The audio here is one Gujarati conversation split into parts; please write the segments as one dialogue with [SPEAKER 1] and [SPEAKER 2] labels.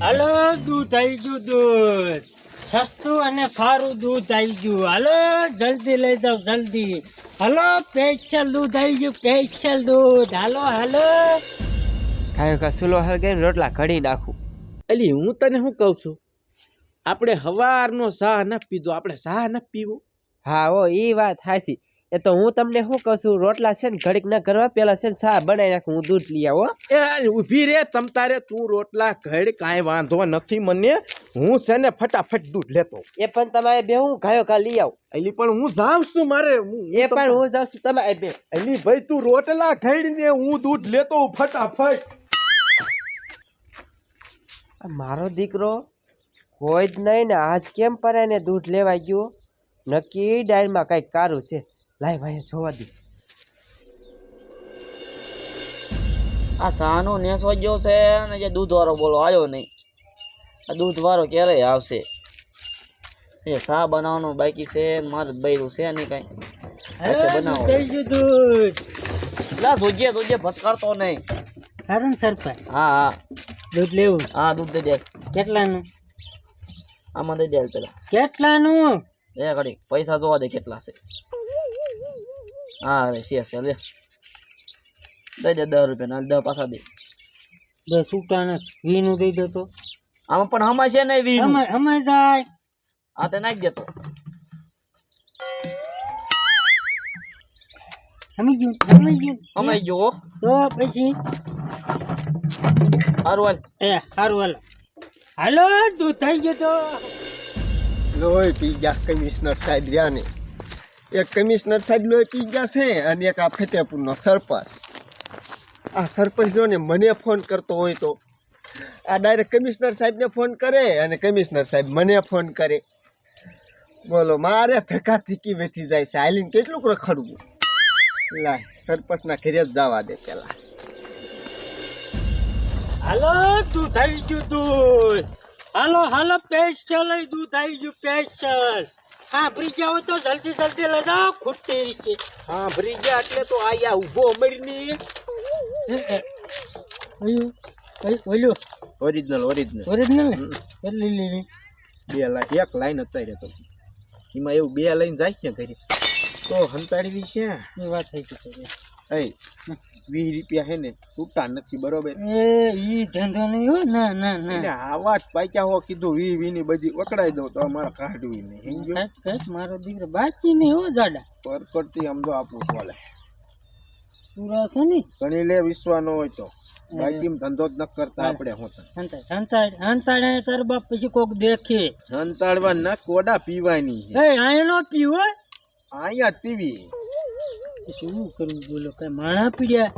[SPEAKER 1] હાલો દૂધ આવી ગયું દૂધ. સસ્તું અને સારું દૂધ આવી ગયું. હાલો જલ્દી લઈ જાઓ જલ્દી. હાલો પેચલ દૂધ આવી ગયું પેચલ દૂધ. હાલો હાલો.
[SPEAKER 2] કાંઈ કસુલો હળગાઈને રોટલા ઘડી નાખું.
[SPEAKER 3] અલી હું તને શું કહું છું? આપણે હવારનો ચા ન પીધો આપણે ચા ન પીવો.
[SPEAKER 2] હા ઓ એ વાત હાચી. એ તો હું તમને શું કહું છું રોટલા છે ને ઘડીક ના કરવા પેલા છે ને સા બનાવી નાખું હું દૂધ લઈ આવો
[SPEAKER 3] એ ઊભી રે તમ તારે તું રોટલા ઘડ કાંઈ વાંધો નથી મને. હું છે ને ફટાફટ દૂધ લેતો.
[SPEAKER 2] એ પણ તમારે બે હું ગાયો ઘા લઈ આવો.
[SPEAKER 3] અલી પણ હું જાઉં છું મારે હું-
[SPEAKER 2] એ પણ હું જાઉં છું તમારે બે.
[SPEAKER 3] અલી ભાઈ તું રોટલા ઘડીને હું દૂધ લેતો ફટાફટ.
[SPEAKER 2] મારો દીકરો કોઈ જ નહીં ને આજ કેમ પરાઈને દૂધ લેવા ગયો? નક્કી ડાયરમાં કંઈક કારું છે. લાય ભાઈ જોવા દે.
[SPEAKER 4] આ સાનો નેસો ગયો છે અને જે દૂધવાળો બોલો આવ્યો નહીં. આ દૂધવાળો ક્યારે આવશે? એ સા બનાવવાનું બાકી છે? મારે બૈરું છે નહીં કાંઈ. બનાવો લા જોજે જોજે ભટકાડતો નહીં.
[SPEAKER 1] સારું ને સરપંચ.
[SPEAKER 4] હા હા.
[SPEAKER 1] દૂધ લેવું.
[SPEAKER 4] હા દૂધ દે.
[SPEAKER 1] કેટલાનું?
[SPEAKER 4] આમાં દઈ પેલા.
[SPEAKER 1] કેટલાનું?
[SPEAKER 4] એ ઘડી. પૈસા જોવા દે કેટલા છે. હા અરે છે છે લે. દઈ દે દસ રૂપિયા દસ પાછા દે.
[SPEAKER 1] બે છૂટા ને વીનું દઈ દો તો.
[SPEAKER 4] આમાં પણ હમાય છે નહીં વીનું
[SPEAKER 1] હમાય જાય.
[SPEAKER 4] હા તે નાખી દેતો
[SPEAKER 1] હમી ગયું હમી ગયું.
[SPEAKER 4] હમાઈ ગયો
[SPEAKER 1] તો પછી?
[SPEAKER 4] હારું હાલ.
[SPEAKER 1] એ સારું હાલો. હાલો દૂધ થઈ ગયો તો.
[SPEAKER 5] લોય પી ગયા કમિશનર સાહેબ રહ્યા ને. એક કમિશનર સાહેબ લોહી ગયા છે અને એક આ ફતેપુરનો સરપંચ. આ સરપંચ જો મને ફોન કરતો હોય તો. આ ડાયરેક્ટ કમિશનર સાહેબને ફોન કરે અને કમિશનર સાહેબ મને ફોન કરે. બોલો, મારે ધક્કા થીકી વેચી જાય છે. હાલીને કેટલુંક રખડવું. લા સરપંચના ઘરે જ જવા દે પેલા.
[SPEAKER 1] હાલો દૂધ આવી ગયું દૂધ. હાલો હાલો સ્પેશિયલ દૂધ આવી ગયું સ્પેશિયલ હા ફ્રી આવે તો જલ્દી જલ્દી લઈ જાઓ ખૂટતી રીતે
[SPEAKER 3] હા ભરી એટલે તો આયા ઊભો અમરની.
[SPEAKER 1] ઓયું ઓલું
[SPEAKER 3] ઓરિજિનલ ઓરિજિનલ
[SPEAKER 1] ઓરિજિનલ એટલે લીલી
[SPEAKER 3] બે લાઈન એક લાઈન અત્યારે તો. એમાં એવું બે લાઈન જાય છે ઘરે. તો હંતાડવી છે.
[SPEAKER 1] એ વાત થઈ છે
[SPEAKER 3] એ વીસ રૂપિયા હે ને છૂટા નથી બરોબર?
[SPEAKER 1] એ ઈ ધંધો નહીં હો ના ના ના.
[SPEAKER 3] આવા જ પાક્યા હો કીધું વી વી ની બધી વકડાઈ દઉં તો અમારે કાઢવી નહીં સમજો
[SPEAKER 1] કશ મારો દીકરો બાકી નહીં હો જાડા.
[SPEAKER 3] પરકડતી આમ આપું સોલે.
[SPEAKER 1] પૂરા છે ને?
[SPEAKER 3] ઘણી લે વિશ્વા ન હોય તો. બાકી ધંધો જ ન કરતા આપણે હું
[SPEAKER 1] હંતાડ હંતાડ તાર બાપ પછી કોક દેખે.
[SPEAKER 3] હંતાડવા ના કોડા પીવાની
[SPEAKER 1] એ આય નો પીવો
[SPEAKER 3] આયા જ પીવી.
[SPEAKER 1] શું કરવું બોલો કઈ માણા પીડ્યા?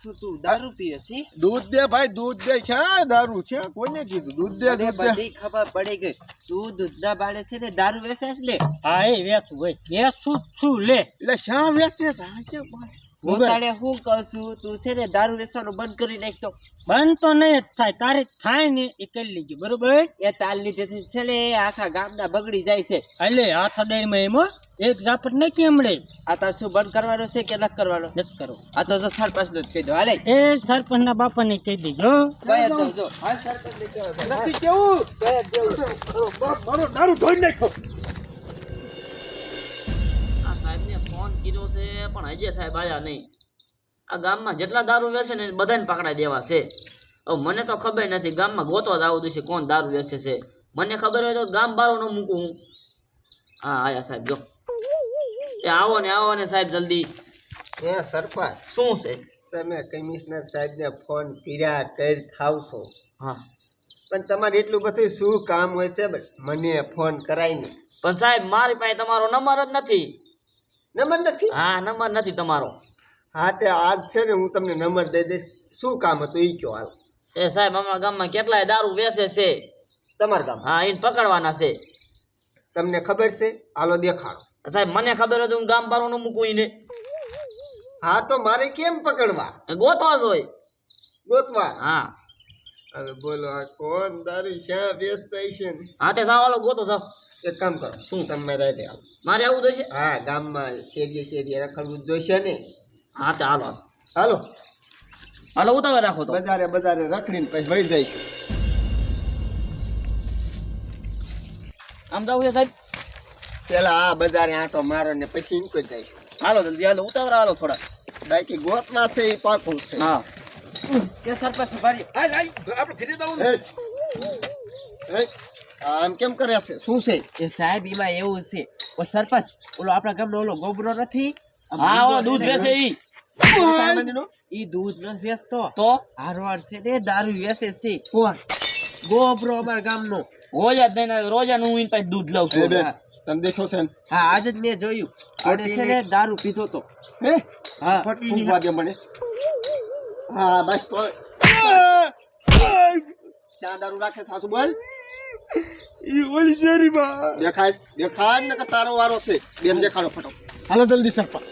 [SPEAKER 2] શું તું દારૂ પીએ છી?
[SPEAKER 3] દૂધ દે ભાઈ દૂધ દે છે દારૂ છે. કોને કીધું? દૂધ દે દૂધ દે.
[SPEAKER 2] બધી ખબર પડી ગઈ. તું દૂધના બાળે છે ને દારૂ વેચે છે ને?
[SPEAKER 1] હા એ વેચું હોય વેચું છું લે.
[SPEAKER 3] એટલે શા વેચે છે? આ ક્યાં
[SPEAKER 2] હું તારે શું કહું છું? તું છે ને દારૂ વેચવાનું બંધ કરી નાખતો
[SPEAKER 1] બંધ તો નહીં થાય. તારે થાય ને એ કરી લેજો બરોબર?
[SPEAKER 2] એ તાલ લીધે છે ને આખા ગામના બગડી જાય છે.
[SPEAKER 1] એટલે હાથ અડાઈમાં એમાં એક ઝાપટ નહીં હમણે.
[SPEAKER 2] આ તાર શું બંધ કરવાનો છે કે નથી કરવાનો?
[SPEAKER 1] નથી કરો
[SPEAKER 2] આ તો સરપંચનું જ કહી દો હાલે.
[SPEAKER 1] એ સરપંચ ના કહી ને
[SPEAKER 2] કહી જ દઉં જો હાલ સરપંચ
[SPEAKER 3] નથી કેવું? મારો દારૂ ધોઈ નાખો
[SPEAKER 4] આ સાહેબને ફોન કર્યો છે પણ અજય સાહેબ આવ્યા નહીં. આ ગામમાં જેટલા દારૂ વેચે ને બધાને પકડાઈ દેવા છે. હવે મને તો ખબર નથી ગામમાં ગોતો જ આવું છે કોણ દારૂ વેચે છે. મને ખબર હોય તો ગામ બારો ન મૂકું હું. હા આયા સાહેબ જો. આવો ને આવો ને સાહેબ જલ્દી.
[SPEAKER 5] હે સરપંચ
[SPEAKER 4] શું છે?
[SPEAKER 5] તમે કમિશનર સાહેબને ફોન કર્યા કરી થાવશો.
[SPEAKER 4] હા.
[SPEAKER 5] પણ તમારે એટલું બધું શું કામ હોય છે? મને ફોન કરાવીને
[SPEAKER 4] પણ સાહેબ મારી પાસે તમારો નંબર જ નથી.
[SPEAKER 5] નંબર નથી?
[SPEAKER 4] હા નંબર નથી તમારો.
[SPEAKER 5] હા તે આજ છે ને હું તમને નંબર દઈ દઈશ. શું કામ હતું એ કયો હાલ?
[SPEAKER 4] એ સાહેબ અમારા ગામમાં કેટલાય દારૂ વેચે છે.
[SPEAKER 5] તમારા ગામ
[SPEAKER 4] હા એને પકડવાના છે.
[SPEAKER 5] તમને ખબર છે? હાલો દેખાડો.
[SPEAKER 4] સાહેબ મને ખબર હતી હું ગામ બારો મૂકું ને
[SPEAKER 5] હા તો મારે કેમ પકડવા?
[SPEAKER 4] ગોતવા જ હોય.
[SPEAKER 5] ગોતવા?
[SPEAKER 4] હા.
[SPEAKER 5] હવે બોલો આ કોણ? દારૂ શ્યાં વેચતા છે? ને
[SPEAKER 4] હા તે સાવ ગોતો સાવ.
[SPEAKER 5] એક કામ કરો
[SPEAKER 4] શું?
[SPEAKER 5] તમે રહી આવો.
[SPEAKER 4] મારે આવું જોઈશે
[SPEAKER 5] હા ગામમાં શેરીએ શેરીએ રખડવું જોઈશે ને.
[SPEAKER 4] હા તે હાલો
[SPEAKER 5] હાલો.
[SPEAKER 4] હાલો. ઉતાવળ રાખો તો.
[SPEAKER 5] બજારે બજારે રખડીને પછી વહી જઈશું.
[SPEAKER 4] આમ જવું છે સાહેબ?
[SPEAKER 5] પેલા આ બજારે આંટો મારો ને પછી ઇનકો જઈશ
[SPEAKER 4] હાલો જલ્દી હાલો ઉતાવળ હાલો થોડા.
[SPEAKER 5] બાકી ગોતવા છે એ પાકું છે.
[SPEAKER 4] હા.
[SPEAKER 2] કે સરપંચ ઉભારી
[SPEAKER 3] આપણે ઘરે જવું
[SPEAKER 5] હે. હે. આમ કેમ કરે છે? શું છે?
[SPEAKER 2] એ સાહેબ એમાં એવું છે. ઓ સરપંચ ઓલો આપણા ગામનો ઓલો ગોબરો નથી?
[SPEAKER 4] હા ઓ દૂધ વેચે ઈ.
[SPEAKER 2] ઈ દૂધ ન વેચતો.
[SPEAKER 4] તો?
[SPEAKER 2] હારવાર છે ને દારૂ વેચે છે. કોણ? ગોબરો અમારા ગામનો.
[SPEAKER 4] રોજ જ દઈને આવે રોજ હું ઈન પાસે દૂધ લઉં
[SPEAKER 5] એ
[SPEAKER 4] છું
[SPEAKER 5] બેન તમે દેખો છે
[SPEAKER 2] હા આજ જ મેં જોયું. અને છે ને દારૂ પીધો તો.
[SPEAKER 5] હે?
[SPEAKER 2] હા.
[SPEAKER 5] ફટકી ની વાગે મને. હા બસ તો. ચા દારૂ રાખે સાસુ બોલ. દેખાડ દેખાડ ને કે તારો વારો છે. બેન દેખાડો ફટો. હાલો જલ્દી સરપા.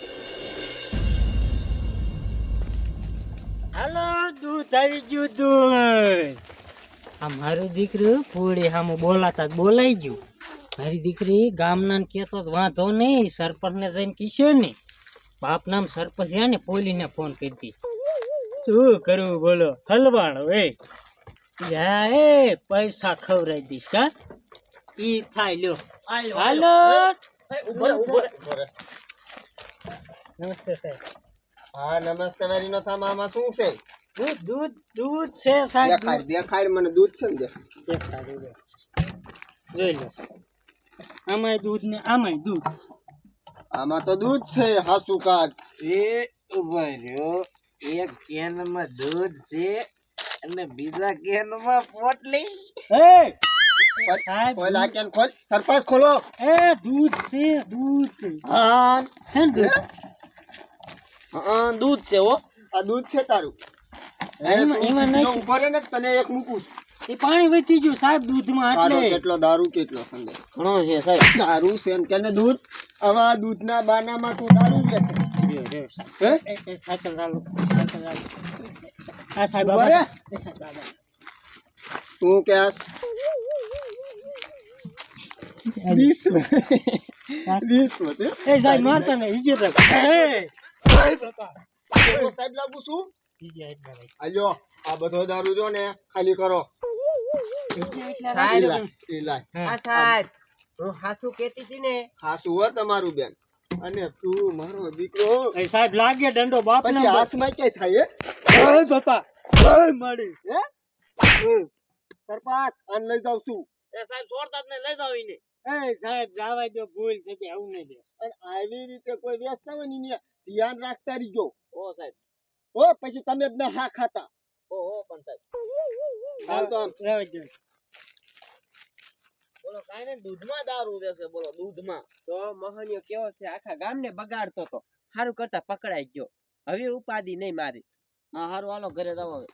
[SPEAKER 1] હાલો દૂધ આવી ગયું દૂધ આ મારું દીકરું પૂરી સામે બોલાતા જ બોલાઈ ગયું. મારી દીકરી ગામના કહેતો તો વાંધો નહીં સરપંચને જઈને કીશો ને. બાપ નામ સરપંચ રહ્યા ને પોલીને ફોન કરી દી. શું કરવું બોલો? હલવાણ એ. યા એ પૈસા ખવરાઈ દઈશ કા? ઈ થાય લ્યો. હાલો. નમસ્તે સાહેબ.
[SPEAKER 5] હા નમસ્તે મારી નો થામ આમાં શું છે?
[SPEAKER 1] દૂધ દૂધ દૂધ છે સાહેબ
[SPEAKER 5] દેખાડ દેખાડ મને દૂધ છે ને દેખાડ.
[SPEAKER 1] જોઈ લો. આમાંય દૂધ ને આમાંય દૂધ.
[SPEAKER 5] આમાં તો દૂધ છે હાસુ કાક.
[SPEAKER 2] એ ઊભા રહ્યો. એક કેનમાં દૂધ છે અને બીજા કેનમાં પોટલી.
[SPEAKER 1] હે
[SPEAKER 5] કોઈ ખોલ સરપંચ ખોલો.
[SPEAKER 1] એ દૂધ છે દૂધ. હા. છે ને દૂધ?
[SPEAKER 4] હા દૂધ છે હો.
[SPEAKER 5] આ દૂધ છે તારું.
[SPEAKER 1] એમાં એમાં નહીં
[SPEAKER 5] ઊભો ને તને એક મૂકું
[SPEAKER 1] એ પાણી વધી ગયું સાહેબ દૂધમાં એટલે.
[SPEAKER 5] કેટલો દારૂ કેટલો સંગે?
[SPEAKER 4] ઘણો છે સાહેબ.
[SPEAKER 5] દારૂ છે એમ કે ને દૂધ આવા દૂધના બાનામાં તું દારૂ કે છે. હે?
[SPEAKER 1] સાયકલ ચાલુ સાયકલ ચાલુ. આ સાહેબ ઊભા એ સાહેબ આભાર.
[SPEAKER 5] તું કે
[SPEAKER 1] સાહેબ મારતા ને ઈજે
[SPEAKER 5] સાહેબ લાગુ છું? આ બધો દારૂ જો ને ખાલી કરો
[SPEAKER 2] સાહેબ
[SPEAKER 5] એ લાય
[SPEAKER 2] હા સાહેબ હું હાસુ કેતી હતી ને.
[SPEAKER 5] ખાસું હો તમારું બેન. અને તું મારો દીકરો
[SPEAKER 1] એ સાહેબ લાગે દંડો બાપ
[SPEAKER 5] પછી હાથમાં ક્યાંય થાય
[SPEAKER 1] ઓય બાપા ઓય માડી
[SPEAKER 5] હે? હે. સરપંચ આને લઈ જાવ છું.
[SPEAKER 4] એ સાહેબ છોડતા જ નહીં લઈ જાવ ઈને
[SPEAKER 1] એ સાહેબ જાવા દો ભૂલ થઈ ગઈ આવું નહીં
[SPEAKER 5] અને આવી રીતે કોઈ વ્યસ્ત હોય ને ધ્યાન રાખતા રહીજો.
[SPEAKER 4] ઓ સાહેબ.
[SPEAKER 5] હો પછી તમે જ ના હા ખાતા.
[SPEAKER 4] ઓ હો પણ સાહેબ.
[SPEAKER 5] હાલ તો આમ
[SPEAKER 4] બોલો કાંઈ નહીં દૂધમાં દારૂ વેચે બોલો દૂધમાં.
[SPEAKER 2] તો મોહનિયો કેવો છે? આખા ગામને બગાડતો તો. સારું કરતા પકડાઈ ગયો. હવે ઉપાધિ નહીં મારી.
[SPEAKER 4] હા હારું હાલો ઘરે જાવ હવે.